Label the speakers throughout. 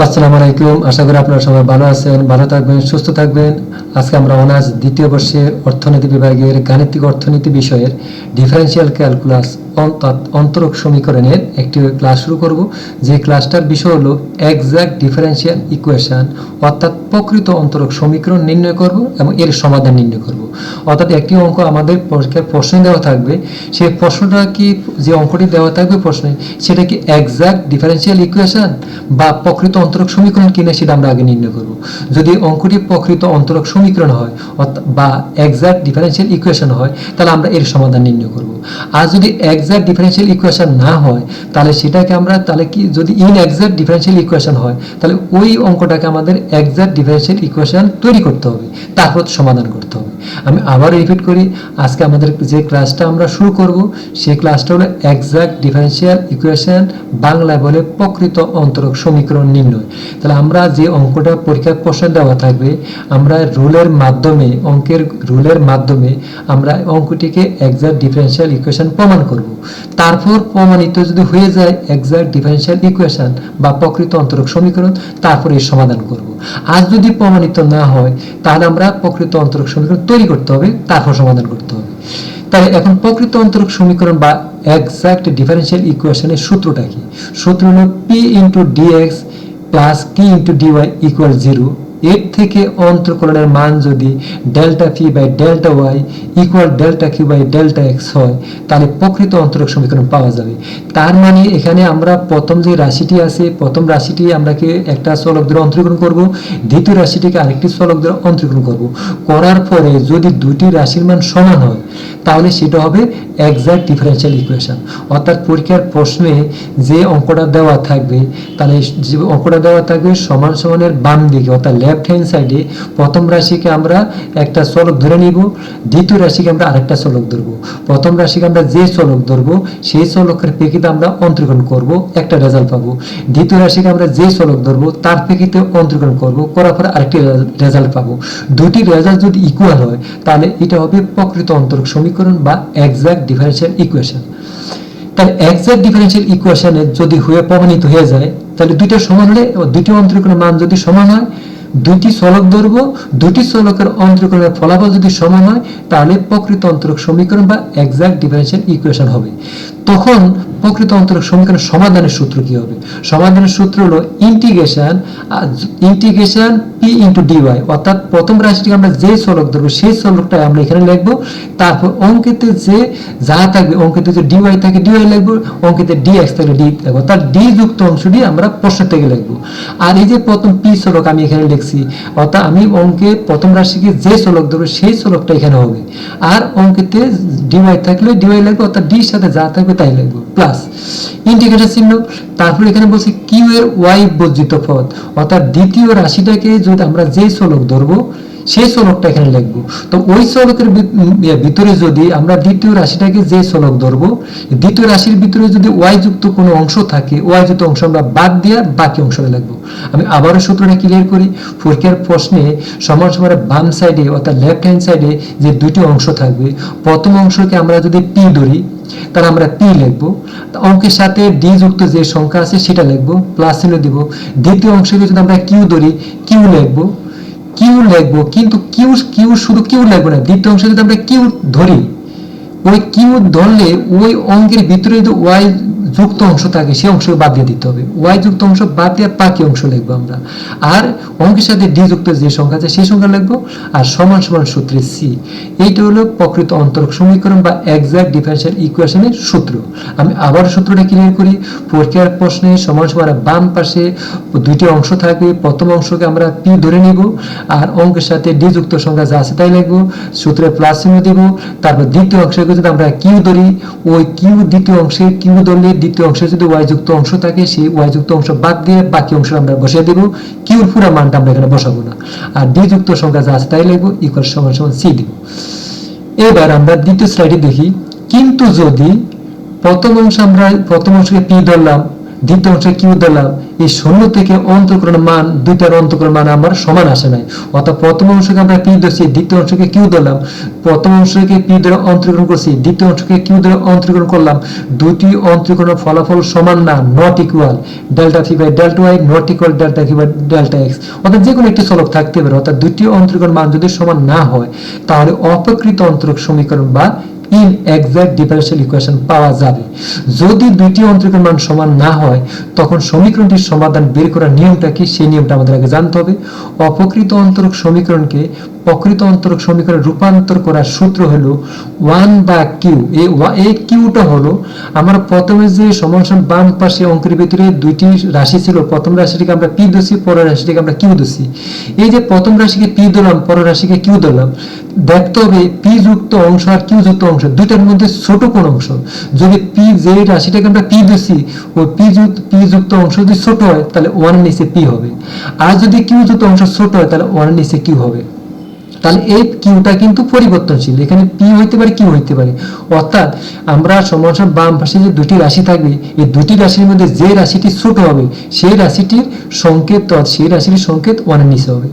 Speaker 1: আসসালামু আলাইকুম। আশা করি আপনারা সবাই ভালো আছেন, ভালো থাকবেন, সুস্থ থাকবেন। আজকে আমরা অনার্স দ্বিতীয় বর্ষের অর্থনীতি বিভাগের গাণিতিক অর্থনীতি বিষয়ের ডিফারেন্সিয়াল ক্যালকুলাস অন্তরক সমীকরণের একটি ক্লাস শুরু করব, যে ক্লাসটার বিষয় হলো এক্সাক্ট ডিফারেন্সিয়াল ইকুয়েশন অর্থাৎ প্রকৃত অন্তরক সমীকরণ নির্ণয় করব এবং এর সমাধান নির্ণয় করব। অর্থাৎ একটি অঙ্ক আমাদের প্রশ্ন দেওয়া থাকবে সেই প্রশ্নটা কি, যে অঙ্কটি দেওয়া থাকবে প্রশ্নে, সেটা কি এক্সাক্ট ডিফারেন্সিয়াল ইকুয়েশন বা প্রকৃত অন্তরক সমীকরণ কিনা সেটা আমরা আগে নির্ণয় করব। যদি অঙ্কটি প্রকৃত অন্তরক সমীকরণ হয় বা এক্সাক্ট ডিফারেন্সিয়াল ইকুয়েশন হয়, তাহলে আমরা এর সমাধান নির্ণয় করব। আর যদি এক্সাক্ট ডিফারেন্সিয়াল ইকুয়েশন না হয়, তাহলে সেটাকে আমরা, তাহলে কি, যদি ইন এক্সাক্ট ডিফারেন্সিয়াল ইকুয়েশন হয়, তাহলে ওই অঙ্কটাকে আমাদের এক্সাক্ট ডিফারেন্সিয়াল ইকুয়েশন তৈরি করতে হবে, তারপর সমাধান করতে হবে। আমি আবার রিপিট করি, আজকে আমাদের যে ক্লাসটা আমরা শুরু করব, সেই ক্লাসটা হলো এক্সাক্ট ডিফারেন্সিয়াল ইকুয়েশন বাংলায় বলে প্রকৃত অন্তরক সমীকরণ নির্ণয়। তাহলে আমরা যে অঙ্কটা পরীক্ষার প্রশ্ন দেওয়া থাকবে, আমরা রুলের মাধ্যমে, অঙ্কের রুলের মাধ্যমে আমরা অঙ্কটিকে একজ্যাক্ট এক্সাক্ট ডিফারেন্সিয়াল ইকুয়েশন প্রমাণ করব। তারপর প্রমাণিত যদি হয়ে যায় এক্সাক্ট ডিফারেন্সিয়াল ইকুয়েশন বা প্রকৃত অন্তরক সমীকরণ, তারপরে এর সমাধান করব। আর যদি প্রমাণিত না হয়, তাহলে আমরা প্রকৃত অন্তরক সমীকরণ তৈরি করতে হবে, তারপর সমাধান করতে হবে। তাহলে এখন প্রকৃত অন্তরক সমীকরণ বা এক্সাক্ট ডিফারেন্সিয়াল ইকুয়েশনের সূত্রটা কি? সূত্র হলো P into dx plus Q into dy equal zero এর থেকে অন্তর্কলনের মান যদি delta P by delta Y equal delta Q by delta X হয়, তাহলে প্রকৃত অন্তরক সমীকরণ পাওয়া যাবে। তার মানে এখানে আমরা প্রথম যে রাশিটি আছে, প্রথম রাশিটি আমরা কি একটা চলক দ্বারা অন্তরীকরণ করব, দ্বিতীয় রাশিটিকে আরেকটি চলক দ্বারা অন্তরীকরণ করব। করার পরে যদি দুটি রাশির মান সমান হয়, তাহলে সেটা হবে এক্সাক্ট ডিফারেন্সিয়াল ইকুয়েশন অর্থাৎ পরীক্ষার প্রশ্নে যে অঙ্কটা দেওয়া থাকবে, তাহলে যে অঙ্কটা দেওয়া থাকবে সমান সমানের বাম দিকে অর্থাৎ লেফট হ্যান্ড সাইডে প্রথম রাশিকে আমরা একটা চলক ধরে নিব, দ্বিতীয় রাশিকে আমরা আরেকটা চলক ধরবো। প্রথম রাশিকে আমরা যে চলক ধরবো, সেই চলকের প্রেক্ষিতে আমরা অন্তরীকরণ করব, একটা রেজাল্ট পাবো। দ্বিতীয় রাশিকে আমরা যে চলক ধরবো, তার প্রেক্ষিতে অন্তরীকরণ করব, করার পরে আরেকটি রেজাল্ট পাবো। দুটি রেজাল্ট যদি ইকুয়াল হয়, তাহলে এটা হবে প্রকৃত অন্তরক সমীকরণ বা এক্সাক্ট ডিফারেন্সিয়াল ইকুয়েশন তাহলে এক্সাক্ট ডিফারেন্সিয়াল ইকুয়েশনে যদি হয়ে প্রমাণিত হয়ে যায়, তাহলে দুইটা সমান হলে ও দুটি মান যদি সমান হয় দুইটি সলক ধরব দুটি সলকের অন্তরকরণের ফলাফল যদি সমান হয়, তাহলে প্রকৃত অন্তরক সমীকরণ বা এক্সাক্ট ডিফারেন্সিয়াল ইকুয়েশন হবে। তখন প্রকৃত অন্তরক সমীকরণের সমাধানের সূত্র কি হবে? সমাধানের সূত্র হলো integration integration P into dy অর্থাৎ প্রথম রাশিটিকে আমরা যে চলক ধরবো, সেই চলকটা আমরা এখানে লিখব। তারপর অঙ্কেতে যে যা থাকবে, অঙ্কেতে যে ডিওয়াই থাকে ডিওয়াই লিখব, অঙ্কেতে ডি এক্স থাকলে ডি লিখব তার ডি যুক্ত অংশটি আমরা প্রশ্ন থেকে লিখব। আর এই যে প্রথম পি চলক আমি এখানে লিখছি, অর্থাৎ আমি অঙ্কে প্রথম রাশিকে যে চলক ধরবো, সেই চলকটা এখানে হবে। আর অঙ্কেতে ডিওয়াই থাকলে ডিওয়াই লিখব, অর্থাৎ ডির সাথে যা থাকবে তাই লিখব প্লাস ইন্টিগ্রেশন চিহ্ন তারপর এখানে বলছি কিউ এর ওয়াই বর্জিত পদ অর্থাৎ দ্বিতীয় রাশিটাকে যদি আমরা যে চলক ধরবো সেই চলকটা এখানে লিখব। তো ওই চলকের ইয়ে, ভিতরে যদি আমরা দ্বিতীয় রাশিটাকে যে চলক ধরবো দ্বিতীয় রাশির ভিতরে যদি ওয়াই যুক্ত কোনো অংশ থাকে ওয়াই যুক্ত অংশ আমরা বাদ দিয়ে বাকি অংশটা লিখব। আমি আবারও সূত্রটা ক্লিয়ার করি পরীক্ষার প্রশ্নে সমান সমান বাম সাইডে অর্থাৎ লেফট হ্যান্ড সাইডে যে দুটি অংশ থাকবে প্রথম অংশকে আমরা যদি পি ধরি তাহলে আমরা পি লিখব। অঙ্কের সাথে ডি যুক্ত যে সংখ্যা আছে সেটা লিখব প্লাস চিহ্ন দিব। দ্বিতীয় অংশকে যদি আমরা কিউ ধরি কিউ লিখব। কিউ লিখব, কিন্তু কিউ কিউ শুধু কিউ লিখব না। দ্বিতীয় অংশে যদি আমরা কিউ ধরি, ওই কিউ ধরলে ওই অঙ্কের ভিতরে যদি ওয়াই যুক্ত অংশ থাকে সেই অংশকে বাদ দিয়ে দিতে হবে। ওয়াই যুক্ত অংশ বাদ দিয়ে বাকি অংশ লিখব আমরা। আর অঙ্কের সাথে ডি যুক্ত যে সংখ্যা আছে, সেই সংখ্যা লিখব। আর সমান সমান সূত্রে সি এইটা হলো প্রকৃত অন্তরক সমীকরণ বা এক্সাক্ট ডিফারেন্সিয়াল ইকুয়েশনের সূত্র। আমি আবার সূত্রটা ক্লিয়ার করি। পরীক্ষার প্রশ্নে সমান সমান বাম পাশে দুইটি অংশ থাকবে। প্রথম অংশকে আমরা পি ধরে নিব। আর অঙ্কের সাথে ডি যুক্ত সংখ্যা যা আছে তাই লিখব। সূত্রে প্লাস চিহ্ন দিব। তারপর দ্বিতীয় অংশকে যদি আমরা কিউ ধরি, ওই কিউ দ্বিতীয় অংশে কিউ ধরলে দ্বিতীয় অংশে যদি ওয়াই যুক্ত অংশ থাকে, সেই ওয়াই যুক্ত অংশ বাদ দিয়ে বাকি অংশ আমরা বসিয়ে দেবো। কিউর পুরো মানটা আমরা এখানে বসাবো না। আর ডি যুক্ত সংখ্যা যা আছে তাই লিখব ইকুয়াল সমান সমান সি দিব। এবার আমরা দ্বিতীয় স্লাইডে দেখি। কিন্তু যদি প্রথম অংশ আমরা প্রথম অংশকে পি ধরলাম, দ্বিতীয় অংশে কিউ ধরলাম এই শূন্য থেকে অন্তকরণ মান, দুইটার অন্তকরণ মান আমার সমান আসে নাই। অর্থাৎ প্রথম অংশকে আমরা পি ধরছি, দ্বিতীয় অংশকে কিউ ধরলাম। প্রথম অংশকে পি ধরে অন্তরীকরণ করছি, দ্বিতীয় অংশকে কিউ ধরে অন্তরীকরণ করলাম। দুটি অন্তরীকরণের ফলাফল সমান না not equal delta three by delta Y not equal delta three by delta X অর্থাৎ যে কোনো একটি চলক থাকতে পারে, অর্থাৎ দুটি অন্তরীকরণ মান যদি সমান না হয়, তাহলে অপকৃত অন্তরক সমীকরণ বা ইন এক্সাক্ট ডিফারেন্সিয়াল ইকুয়েশন পাওয়া যাবে। যদি দুইটি অন্তরিক মান সমান না হয়, তখন সমীকরণটির সমাধান বের করার নিয়মটা কি? সেই নিয়মটা আমাদের আগে জানতে হবে। অপকৃত অন্তরক সমীকরণকে প্রকৃত অন্তরক সমীকরণে রূপান্তর করার সূত্র হলো ওয়ান বা কিউ এই কিউটা হলো আমরা প্রথমে যে সমাধান বাম পাশে অঙ্কের ভিতরে দুইটি রাশি ছিল, প্রথম রাশিটিকে আমরা পি দোষী পরের রাশিটিকে আমরা কিউ দোষী এই যে প্রথম রাশিকে পি দিলাম পরের রাশিকে কিউ দিলাম দেখতে হবে পি যুক্ত অংশ আর কিউ যুক্ত অংশ, দুইটার মধ্যে ছোট কোন অংশ? যদি পি যে রাশিটাকে আমরা পি দোষী ওই পি যুক্ত পি যুক্ত অংশ যদি ছোট হয়, তাহলে ওয়ান নিচে পি হবে। আর যদি কিউ যুক্ত অংশ ছোট হয়, তাহলে ওয়ান নিচে কিউ হবে। তাহলে এই কিউটা কিন্তু পরিবর্তনশীল। এখানে পি হইতে পারে, কিউ হইতে পারে। অর্থাৎ আমরা সমান বাম পাশে যে দুটি রাশি থাকবে, এই দুটি রাশির মধ্যে যে রাশিটি ছোট হবে, সেই রাশিটির সংকেত, সেই রাশিটির সংকেত ওয়ানের নিচে হবে।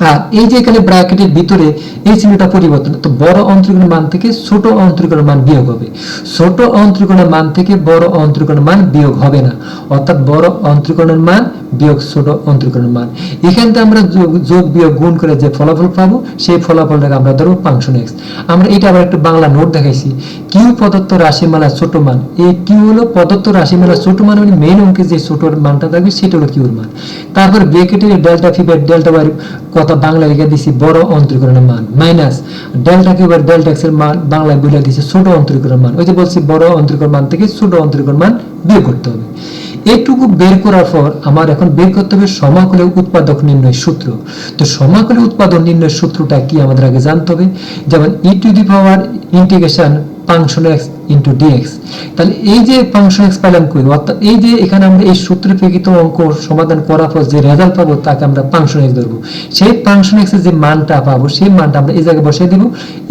Speaker 1: আর এই যে এখানে ব্র্যাকেটের ভিতরে এই চিহ্নটা পরিবর্তন, তো বড় অন্তরীকরণ মান থেকে ছোট অন্তরীকরণ মান বিয়োগ হবে। ছোট অন্তরীকরণের মান থেকে বড় অন্তরীকরণের মান বিয়োগ হবে না। অর্থাৎ বড় অন্তরীকরণের মান বিয়োগ ছোট মান। এখান থেকে আমরা যোগ- যোগ বিয়োগ গুণ করে যে ফলাফল পাবো, সেই ফলাফলটাকে আমরা ফাংশন এক্স আমরা এটা আবার একটা বাংলা নোট দেখাইছি। কিউ প্রদত্ত রাশিমালা ছোট মান। এই কিউ হলো প্রদত্ত রাশিমালা ছোট মান মানে মেইন অঙ্কে যে ছোট মানটা থাকবে, সেটা হলো কিউর মান। তারপর ব্রেকেটের ডেল্টা ডেল্টা কথা বাংলা লিখে দিছি, বড় অন্তরীকরণের মান minus delta Q by delta এক্সের মান বাংলায় বলে দিছি ছোট অন্তরীকরণ মান। ওই যে বলছি বড় অন্তরীকরণ মান থেকে ছোট অন্তরীকরণ মান বিয়োগ করতে হবে। এটুকু বের করার পর আমার এখন বের করতে হবে সমাকলে উৎপাদক নির্ণয় সূত্র। তো সমাকলে উৎপাদন নির্ণয় সূত্রটা কি আমাদের আগে জানতে হবে? যেমন e to the power integration function X into dx তাহলে এই যে ফাংশন এক্স পাইলাম করি, অর্থাৎ এই যে এখানে আমরা এই সূত্রে প্রেক্ষিত অঙ্ক সমাধান করার পর যে রেজাল্ট পাবো, তাকে আমরা ফাংশন এক্স ধরবো। সেই ফাংশন এক্সের যে মানটা পাবো, সেই মানটা আমরা এই জায়গায় বসিয়ে দিব।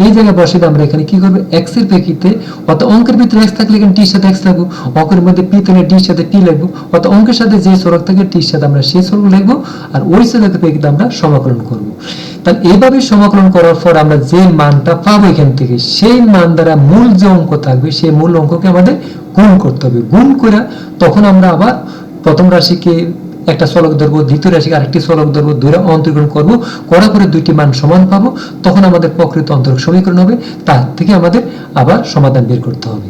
Speaker 1: এই জায়গায় বসিয়ে আমরা এখানে কি করব? এক্সের প্রেক্ষিতে, অর্থাৎ অঙ্কের ভিতরে এক্স থাকলে এখানে টির সাথে এক্স লাগবো অঙ্কের মধ্যে পি থাকলে ডির সাথে পি লাগবো অর্থাৎ অঙ্কের সাথে যে সড়ক থাকে টির সাথে আমরা সেই সড়ক লিখব, আর ওই সড়কের প্রেক্ষিতে আমরা সমাকলন করব। তাহলে এইভাবে সমাকলন করার পর আমরা যে মানটা পাবো এখান থেকে, সেই মান দ্বারা মূল যে অঙ্ক থাকবে, সেই মূল অঙ্ককে আমাদের গুণ করতে হবে। গুণ করে তখন আমরা আবার প্রথম রাশিকে একটা চলক ধরবো, দ্বিতীয় রাশিকে আরেকটি চলক ধরবো ধরে অন্তর্গ্রহণ করব, করার পরে দুইটি মান সমান পাবো, তখন আমাদের প্রকৃত অন্তরক সমীকরণ হবে, তার থেকে আমাদের আবার সমাধান বের করতে হবে।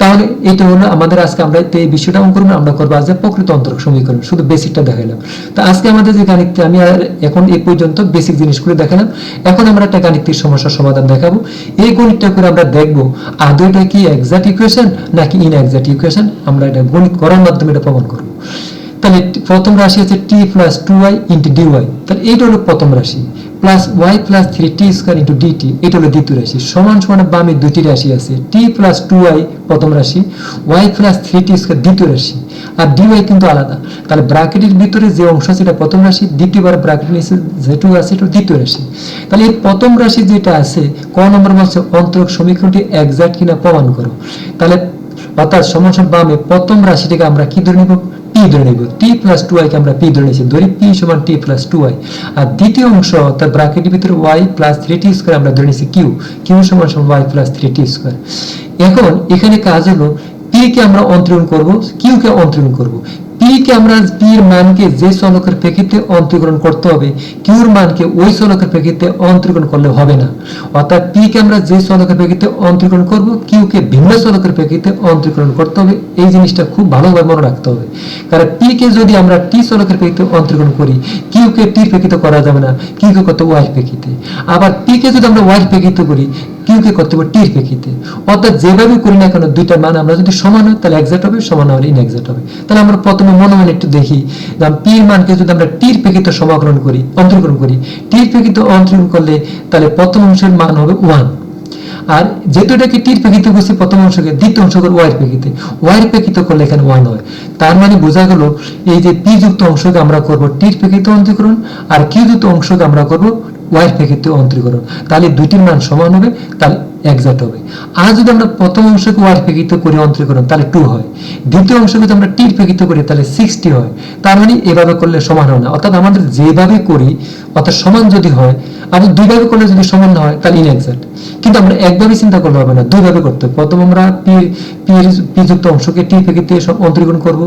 Speaker 1: তাহলে এটা হলো আমাদের আজকে আমরা এই বিষয়টা অঙ্কন আমরা করব আজকে প্রকৃত অন্তরক সমীকরণ, শুধু বেসিকটা দেখাইলাম তো আজকে আমাদের যে গাণিতিক, আমি আর এখন এই পর্যন্ত বেসিক জিনিসগুলো দেখালাম। এখন আমরা একটা গাণিতিক সমস্যার সমাধান দেখাবো। এই গণিতটা করে আমরা দেখব, আদৌ এটা কি এক্সাক্ট ইকুয়েশন নাকি ইন এক্সাক্ট ইকুয়েশন আমরা এটা গণিত করার মাধ্যমে এটা প্রমাণ করব। তাহলে প্রথম রাশি আছে T plus two Y into dy তাহলে এইটা হলো প্রথম রাশি। Plus Y plus three T square into dt এটা হলো দ্বিতীয় রাশি। সমান সমান বামে দুটি রাশি আছে টি প্লাস টু ওয়াই প্রথম রাশি Y plus three T square দ্বিতীয় রাশি। আর ডিওয়াই কিন্তু আলাদা। তাহলে ব্র্যাকেটের ভিতরে যে অংশ আছে, এটা প্রথম রাশি, দ্বিতীয়বার ব্র্যাকেট নিচে যেটুকু আছে, এটা দ্বিতীয় রাশি। তাহলে এই প্রথম রাশি যেটা আছে, ক নম্বর বলছে অন্তরক সমীকরণটি এক্সাক্ট কিনা প্রমাণ করো। তাহলে অর্থাৎ সমান বামে প্রথম রাশিটিকে আমরা কি ধরে নিব? পি ধরে নেব টি প্লাস টু আইকে আমরা পি ধরে নিয়েছি। ধরি পি সমান টি প্লাস টু আই আর দ্বিতীয় অংশ অর্থাৎ ব্রাকেটের ভিতরে Y plus three T square আমরা ধরে নিয়েছি কিউ কিউ সমান সমান Y plus three T square এখন এখানে কাজ হলো পি কে আমরা অন্তরণ করব কিউ কে অন্তরণ করব। কে আমরা এর মানকে যে চলকের প্রেক্ষিতে অন্তরীকরণ করতে হবে কিউর মানকে ওই চলকের প্রেক্ষিতে অন্তরীকরণ করলে হবে না। অর্থাৎ পি কে আমরা যে চলকের প্রেক্ষিতে অন্তরীকরণ করব কিউ কে ভিন্ন চলকের প্রেক্ষিতে অন্তরীকরণ করতে হবে, এই জিনিসটা খুব ভালোভাবে মনে রাখতে হবে। কারণ পি কে যদি আমরা টি চলকের প্রেক্ষিতে অন্তরীকরণ করি কিউ কে টি প্রেক্ষিতে করা যাবে না কিউ কে করতে ওয়াই প্রেক্ষিতে। আবার পি কে যদি আমরা ওয়াই প্রেক্ষিতে করি কিউ কে করতে হবে টির প্রেক্ষিতে। অর্থাৎ যেভাবে করি না কেন, দুইটা মান আমরা যদি সমান হয়, তাহলে এক্সাক্ট হবে, সমান হলে ইনএক্সাক্ট হবে। তাহলে আমরা প্রথমে মনে মনে একটু দেখি। পি এর মানকে যদি আমরা টির প্রেক্ষিতে সমাকলন করি, অন্তর্করণ করি, টির প্রেক্ষিতে অন্তর্করণ করলে তাহলে প্রথম অংশের মান হবে ওয়ান আর যেহেতু এটাকে টির প্রেক্ষিতে করছি প্রথম অংশকে দ্বিতীয় অংশকে ওয়াইয়ের প্রেক্ষিতে ওয়াইয়ের প্রেক্ষিত করলে এখানে ওয়ান হয়। তার মানে বোঝা গেল, এই যে পি যুক্ত অংশকে আমরা করব টির প্রেক্ষিত অন্তরীকরণ, আর কিউ যুক্ত অংশকে আমরা করব ওয়াইয়ের প্রেক্ষিতে অন্তরীকরণ। তাহলে দুইটির মান সমান হবে তাহলে একজাক্ট হবে। আর যদি আমরা প্রথম অংশকে ওয়াই প্রেক্ষিত করে অন্তরীকরণ তাহলে টু হয়। দ্বিতীয় অংশকে যদি আমরা টির প্রেক্ষিত করি, তাহলে সিক্সটি হয়। তার মানে এভাবে করলে সমান হয় না। অর্থাৎ আমাদের যেভাবে করি, অর্থাৎ সমান যদি হয় আবার দুইভাবে করলে যদি সমান না হয়, তাহলে ইনএক্সাক্ট কিন্তু আমরা একভাবে চিন্তা করলে হবে না, দুইভাবে করতে হবে। প্রথম আমরা পি পি যুক্ত অংশকে টি প্রেক্ষিতে অন্তরীকরণ করব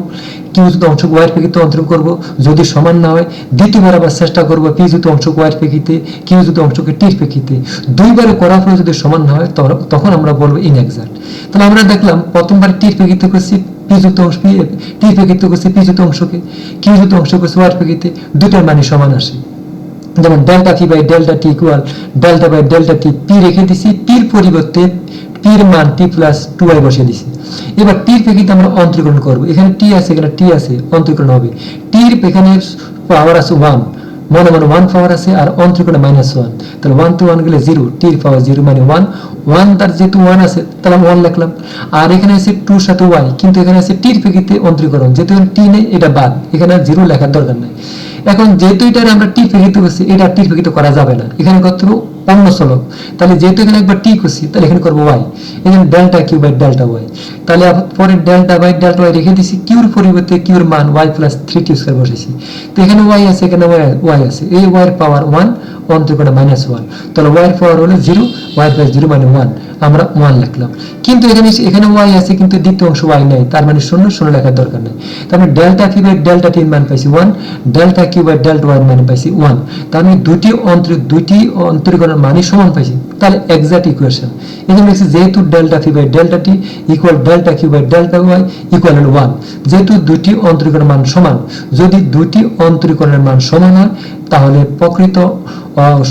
Speaker 1: কিউ যুক্ত অংশকে ওয়াই প্রেক্ষিতে অন্তরীকরণ করব, যদি সমান না হয়, দ্বিতীয়বার আবার চেষ্টা করব পি যুক্ত অংশকে ওয়াই প্রেক্ষিতে কিউ যুক্ত অংশকে টির প্রেক্ষিতে দুইবারে করার পরে যদি সমান না হয় তখন- আমরা বলব ইনএক্সাক্ট তাহলে আমরা দেখলাম প্রথমবার টির প্রেক্ষিতে করছি পি যুক্ত অংশ টি প্রেক্ষিত করছি পি যুক্ত অংশকে কিউ যুক্ত অংশ করছি ওয়াই প্রেক্ষিতে দুটার মানে সমান আসে। যেমন delta P by delta T equal delta by delta T P রেখে দিছি পির পরিবর্তে পির মান টি প্লাস টু আই বসিয়ে দিছি। এবার টির প্রেক্ষিতে আমরা অন্তরীকরণ করব। এখানে টি আছে, এখানে টি আছে, অন্তরীকরণ হবে। টির এখানে পাওয়ার আছে ওয়ান মনে মনে ওয়ান পাওয়ার আছে আর অন্তরীকরণে মাইনাস ওয়ান তাহলে ওয়ান টু ওয়ান গেলে জিরো টির পাওয়ার জিরো মানে ওয়ান ওয়ান তার যেহেতু ওয়ান আছে, তাহলে আমি ওয়ান লিখলাম। আর এখানে আছে টু সাথে ওয়াই কিন্তু এখানে আছে টির প্রেক্ষিতে অন্তরীকরণ যেহেতু টি নেই, এটা বাদ। এখানে জিরো লেখার দরকার নাই। এখন যেহেতু এটা আমরা টি প্রেক্ষিত করছি, এটা টি প্রেক্ষিত করা যাবে না। এখানে করতে হবে অন্য চলক তাহলে যেহেতু এখানে একবার টি করছি, তাহলে এখানে করব ওয়াই এখানে delta Q by delta Y তাহলে পরে ডেল্টা বাই ডেল্টা ওয়াই রেখে দিছি কিউর পরিবর্তে কিউর মান Y plus three T square বসেছি তো এখানে ওয়াই আছে, এখানে ওয়াই আছে। এই ওয়াইয়ের পাওয়ার ওয়ান অন্তর্গত মাইনাস ওয়ান তাহলে ওয়াইয়ের পাওয়ার হলো জিরো ওয়াই প্লাস জিরো মানে ওয়ান আমরা ওয়ান লিখলাম। কিন্তু এখানে এখানে ওয়াই আছে, কিন্তু দ্বিতীয় অংশ ওয়াই নাই। তার মানে শূন্য শূন্য লেখার দরকার নেই। মানে ডেল্টা কিউ বাই ডেল্টা টির মান পাইছি one, delta Q by delta Y মান পাইছি ওয়ান। তার মানে দুটি অন্তর দুটি অন্তরীকরণের মানই সমান পাইছি। তাহলে এক্সাক্ট ইকুয়েশন এই জন্য লিখছি যেহেতু delta P by delta T equal delta Q by delta Y equal one যেহেতু দুটি অন্তরীকরণের মান সমান, যদি দুটি অন্তরীকরণের মান সমান হয়, তাহলে প্রকৃত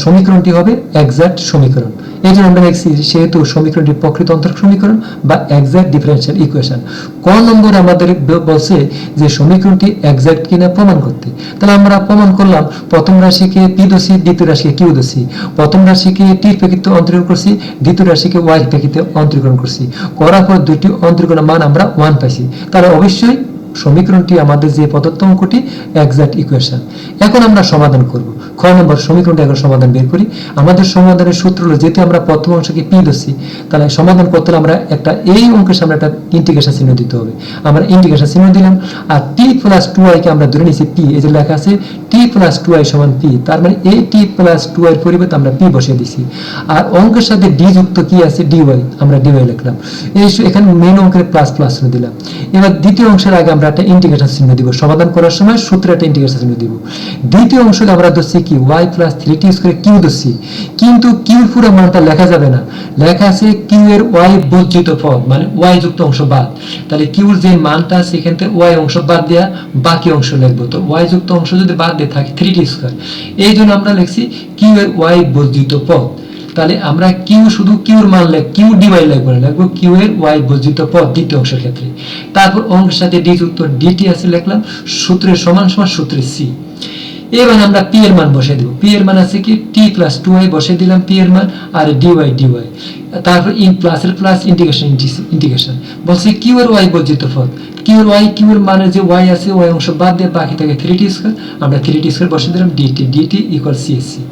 Speaker 1: সমীকরণটি হবে এক্সাক্ট সমীকরণ। এই জন্য আমরা লিখছি সেহেতু সমীকরণটি প্রকৃত অন্তর সমীকরণ বা এক্সাক্ট ডিফারেন্সিয়াল ইকুয়েশন ক নম্বর আমাদের বলছে যে সমীকরণটি এক্সাক্ট কিনা প্রমাণ করতে। তাহলে আমরা প্রমাণ করলাম, প্রথম রাশিকে পি দোষী, দ্বিতীয় রাশিকে কিউ দোষী। প্রথম রাশিকে টির প্রেক্ষিতে অন্তরীকরণ করছি, দ্বিতীয় রাশিকে ওয়াই দেখিতে অন্তরীকরণ করছি। করার পর দুটি অন্তরীকরণের মান আমরা ওয়ান পাইছি। তাহলে অবশ্যই সমীকরণটি আমাদের যে প্রদত্ত অঙ্কটি এক্সাক্ট ইকুয়েশন এখন আমরা সমাধান করব। খ নম্বর সমীকরণটি এখন সমাধান বের করি। আমাদের সমাধানের সূত্র হলো, যেহেতু আমরা প্রথম অংশকে পি দোষী তাহলে সমাধান করতে হলে আমরা একটা এই অঙ্কের সামনে একটা ইন্টিগ্রেশন চিহ্ন দিতে হবে। আমরা ইন্টিগ্রেশন চিহ্ন দিলাম, আর টি প্লাস টু আইকে আমরা ধরে নিয়েছি পি এই যে লেখা আছে টি প্লাস টু আই সমান পি তার মানে এই টি প্লাস টু আই পরিবর্তে আমরা পি বসিয়ে দিছি। আর অঙ্কের সাথে ডি যুক্ত কি আছে? ডিওয়াই আমরা ডিওয়াই লিখলাম। এই এখানে মেন অঙ্কের প্লাস প্লাস দিলাম। এবার দ্বিতীয় অংশের আগে আমরা একটা ইন্টিগ্রেশন চিহ্ন দিব। সমাধান করার সময় সূত্রে একটা ইন্টিগ্রেশন চিহ্ন দিব। দ্বিতীয় অংশকে আমরা ধরছি কি? Y plus three T square Q ধরছি। কিন্তু কিউ পুরো মানটা লেখা যাবে না। লেখা আছে কিউ এর ওয়াই বর্জিত পদ মানে ওয়াই যুক্ত অংশ বাদ। তাহলে কিউর যে মানটা আছে, এখান থেকে ওয়াই অংশ বাদ দেওয়া বাকি অংশ লিখব। তো ওয়াই যুক্ত অংশ যদি বাদ দিয়ে থাকে থ্রি টি স্কোয়ার এই জন্য আমরা লিখছি কিউ এর ওয়াই বর্জিত পদ। তাহলে আমরা কিউ শুধু কিউর মান লাগবে কিউ ডিওয়াই লাগবে না, লাগবো কিউ এর ওয়াই বর্জিত পদ দ্বিতীয় অংশের ক্ষেত্রে। তারপর অঙ্কের সাথে ডি যুক্ত ডিটি আছে লিখলাম, সূত্রের সমান সমান সূত্রে সি এবার আমরা পি এর মান বসিয়ে দেব। পি এর মান আছে কি? টি প্লাস টু ওয়াই বসিয়ে দিলাম পি এর মান, আর ডিওয়াই ডিওয়াই তারপর ইন প্লাস এর প্লাস ইন্টিগ্রেশন ইন্টিগ্রেশন বলছে কিউ এর ওয়াই বর্জিত পদ। কিউ এর ওয়াই কিউ এর মানে যে ওয়াই আছে, ওয়াই অংশ বাদ দিয়ে বাকি থাকে থ্রি টি স্কোয়ার আমরা থ্রি টি স্কোয়ার বসিয়ে দিলাম ডিটি ডিটি ইকুয়াল সিএসসি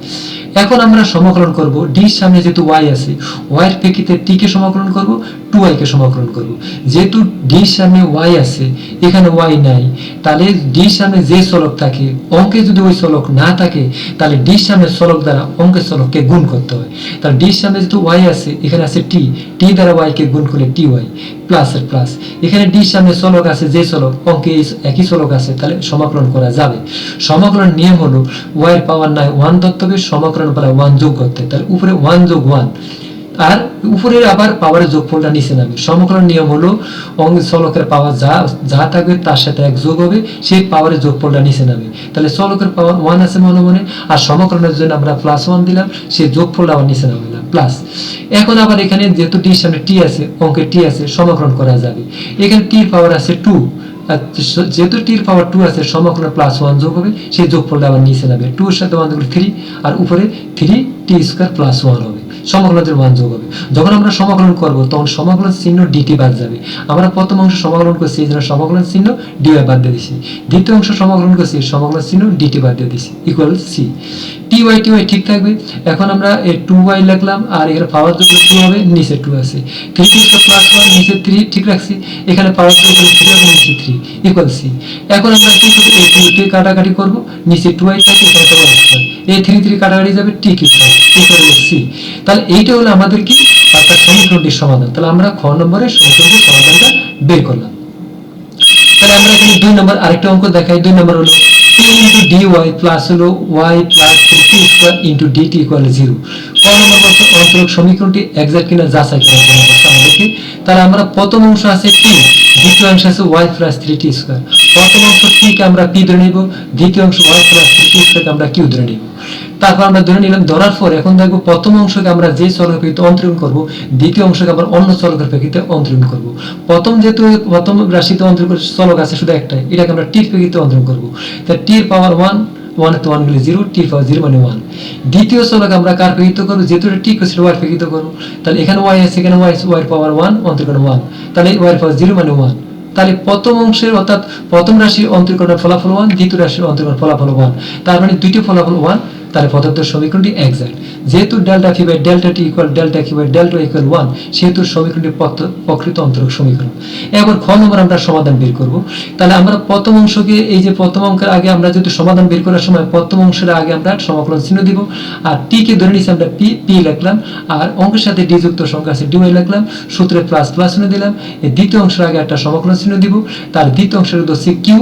Speaker 1: এখন আমরা সমাকলন করব ডির সামনে যেহেতু ওয়াই আছে ওয়াই এর প্রেক্ষিতে টি কে সমাকলন করব টু ওয়াই কে সমাকলন করব। যেহেতু ডির সামনে ওয়াই আছে, এখানে ওয়াই নাই, তাহলে ডির সামনে যে চলক থাকে, অঙ্কে যদি ওই চলক না থাকে, তাহলে ডির সামনে চলক দ্বারা অঙ্কের চলককে গুণ করতে হয়। তাহলে ডির সামনে যেহেতু ওয়াই আছে এখানে আছে টি টি দ্বারা ওয়াই কে গুণ করলে টি ওয়াই প্লাস এর প্লাস এখানে ডির সামনে চলক আছে, যে চলক অঙ্কে একই চলক আছে, তাহলে সমাকলন করা যাবে। সমাকলন নিয়ম হলো ওয়াই এর পাওয়ার নাই ওয়ান ধরতে সমাকলন পাওয়ার ওয়ান যোগ করতে। তাহলে উপরে ওয়ান যোগ ওয়ান আর উপরের আবার পাওয়ারের যোগফলটা নিচে নামে সমকলন নিয়ম হলো অঙ্গ চলকের পাওয়ার যা যা থাকবে তার সাথে এক যোগ হবে, সেই পাওয়ারের যোগফলটা নিচে নামে তাহলে চলকের পাওয়ার ওয়ান আছে মনে মনে, আর সমকলনের জন্য আমরা প্লাস ওয়ান দিলাম, সেই যোগফলটা আবার নিচে নামাইলাম প্লাস এখন আবার এখানে যেহেতু টির সামনে টি আছে, অঙ্কে টি আছে, সমকলন করা যাবে। এখানে টির পাওয়ার আছে টু যেহেতু টির পাওয়ার টু আছে সমকলন প্লাস ওয়ান যোগ হবে, সেই যোগফলটা আবার নিচে নামে টু এর সাথে ওয়ান থ্রি আর উপরে three T square plus one হবে। সমাকলনের মান যোগ হবে যখন আমরা সমাকলন করব, তখন সমাকলন চিহ্ন ডিটি বাদ যাবে। আমরা প্রথম অংশ সমাকলন করছি, এই জন্য সমাকলন চিহ্ন ডিওয়াই বাদ দিয়ে দিছি। দ্বিতীয় অংশ সমাকলন করছি, সমাকলন চিহ্ন ডিটি বাদ দিয়ে দিছি equal C T Y T Y ঠিক থাকবে। এখন আমরা টু ওয়াই লিখলাম, আর এখানে পাওয়ার যোগ টু হবে? নিচে টু আছে। Three T square plus one নিচে থ্রি ঠিক রাখছি। এখানে পাওয়ার যোগ থ্রি হবে? নিচে থ্রি ইকুয়াল সি এখন আমরা কি করব? এই থ্রি কাটাকাটি করব। নিচে টু ওয়াই থাকে, এখানে পাওয়ার স্কোয়ার এই থ্রি থ্রি কাটাকাটি যাবে টি কিউ ইকুয়াল সি তাহলে এইটা হলো আমাদের কি? অর্থাৎ সমীকরণটির সমাধান। তাহলে আমরা খ নম্বরের সমীকরণটির সমাধানটা বের করলাম। তাহলে আমরা এখানে দুই নম্বর আরেকটা অঙ্ক দেখাই। দুই নম্বর হলো ইন্টু ডি ওয়াই প্লাস হলো Y plus square into dt equal zero. ক নম্বর সমীকরণটি এক্সাক্ট কিনা যাচাই করার জন্য আমাদেরকে তাহলে আমরা প্রথম অংশ আছে টি দ্বিতীয় অংশ আছে Y plus three T square. প্রথম অংশ টি কে আমরা পি ধরে নিব, দ্বিতীয় অংশ ওয়াই প্লাস থ্রি টি আমরা কিউ ধরে নিব। তারপর আমরা ধরে নিলাম, ধরার পর এখন দেখব প্রথম অংশকে আমরা যে চলকের প্রেক্ষিতে অন্তরণ করব, দ্বিতীয় অংশকে আমরা অন্য চলকের প্রেক্ষিতে অন্তরণ করব। প্রথম যেহেতু প্রথম রাশিতে অন্তরণ চলক আছে শুধু একটাই, এটাকে আমরা টির প্রেক্ষিতে অন্তরণ করব। তাই টির পাওয়ার ওয়ান তো one zero T power zero মানে ওয়ান। দ্বিতীয় চলক আমরা কার প্রেক্ষিত করব? যেহেতু টি ওয়াই প্রেক্ষিত করব। তাহলে এখানে ওয়াই আছে, এখানে Y Y power one one. তাহলে ওয়াই পাওয়ার জিরো মানে ওয়ান। তাহলে প্রথম অংশের অর্থাৎ প্রথম রাশির অন্তর্করণের ফলাফল ওয়ান, দ্বিতীয় রাশির অন্তর্করণ ফলাফল ওয়ান। তার মানে দুইটি ফলাফল ওয়ান তাহলে পদার্থ সমীকরণটি এক্সাক্ট যেহেতু delta phi by delta T equal delta Q by delta equal one সেহেতু সমীকরণটি প্রকৃত অন্তরক সমীকরণ। এবার খ নম্বর আমরা সমাধান বের করব। তাহলে আমরা প্রথম অংশকে, এই যে প্রথম অঙ্কের আগে আমরা যেহেতু সমাধান বের করার সময় প্রথম অংশের আগে আমরা সমাকলন চিহ্ন দিব, আর টি কে ধরে নিচ্ছি আমরা পি পি লিখলাম, আর অঙ্কের সাথে ডি যুক্ত সংখ্যা আছে ডিওয়াই লিখলাম, সূত্রে প্লাস প্লাস চিহ্ন দিলাম, এই দ্বিতীয় অংশের আগে একটা সমাকলন চিহ্ন দিব তার দ্বিতীয় অংশের হচ্ছে কিউ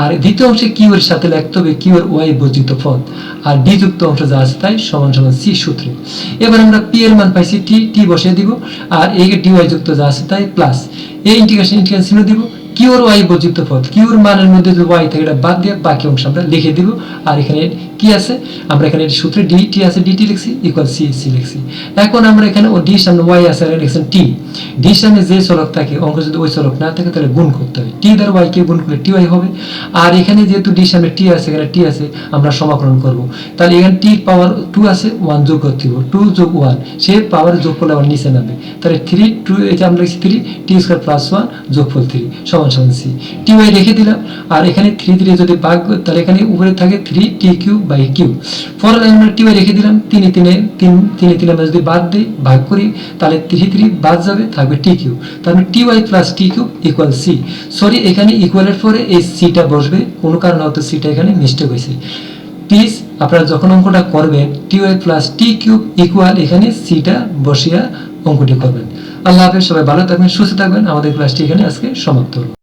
Speaker 1: আর দ্বিতীয় অংশে কিউ এর সাথে লিখতে হবে কিউ এর ওয়াই বর্জিত পদ, আর ডি যুক্ত অংশ যা আছে তাই সমান সমান সি সূত্রে। এবার আমরা পি এর মান পাইছি টি টি বসিয়ে দিব, আর এই ডি ওয়াই যুক্ত যা আছে তাই প্লাস এই ইন্টিগ্রেশন ইন্টিগ্রেশন চিহ্ন দিব কিউর ওয়াই বর্জিত পদ। কিউর মানের মধ্যে যদি ওয়াই থাকে, এটা বাদ দিয়ে বাকি অংশ আমরা লিখে দিব। আর এখানে কি আছে? আমরা এখানে সূত্রে ডি, টি আছে ডিটি লিখছি ইকুয়াল সি সি লিখছি। এখন আমরা এখানে ও ডি সামনে ওয়াই আছে আর লিখছেন টি। ডি সামনে যে চলক থাকে, অঙ্ক যদি ওই চলক না থাকে, তাহলে গুণ করতে হবে। টি দ্বারা ওয়াই কে গুণ করলে টি ওয়াই হবে। আর এখানে যেহেতু ডি সামনে টি আছে, এখানে টি আছে, আমরা সমাকলন করব। তাহলে এখানে টি পাওয়ার টু আছে, ওয়ান যোগ করতে হবে টু যোগ ওয়ান, সে পাওয়ার যোগ করলে আবার নিচে নামবে। তাহলে থ্রি, টু যে আমরা লিখছি three, T square plus one যোগ যোগফল থ্রি। সমান সমান টি ওয়াই রেখে দিলাম, আর এখানে থ্রি থ্রি যদি ভাগ তাহলে এখানে উপরে থাকে three T Q by Q for আমরা টি ওয়াই রেখে দিলাম, তিনে তিনে, তিন, তিনে তিনে আমরা যদি বাদ দিই, ভাগ করি, তাহলে থ্রি থ্রি বাদ যাবে, থাকবে টি কিউ তাহলে T Y plus T Q equal C sorry এখানে ইকুয়ালের পরে এই সিটা বসবে, কোনো কারণে হয়তো সিটা এখানে মিস্টেক হয়েছে। প্লিজ আপনারা যখন অঙ্কটা করবেন T Y plus T cube equal এখানে সিটা বসিয়া অঙ্কটি করবেন। আল্লাহ হাফেজ সবাই ভালো থাকবেন সুস্থ থাকবেন। আমাদের ক্লাসটি এখানে আজকে সমাপ্ত হলো।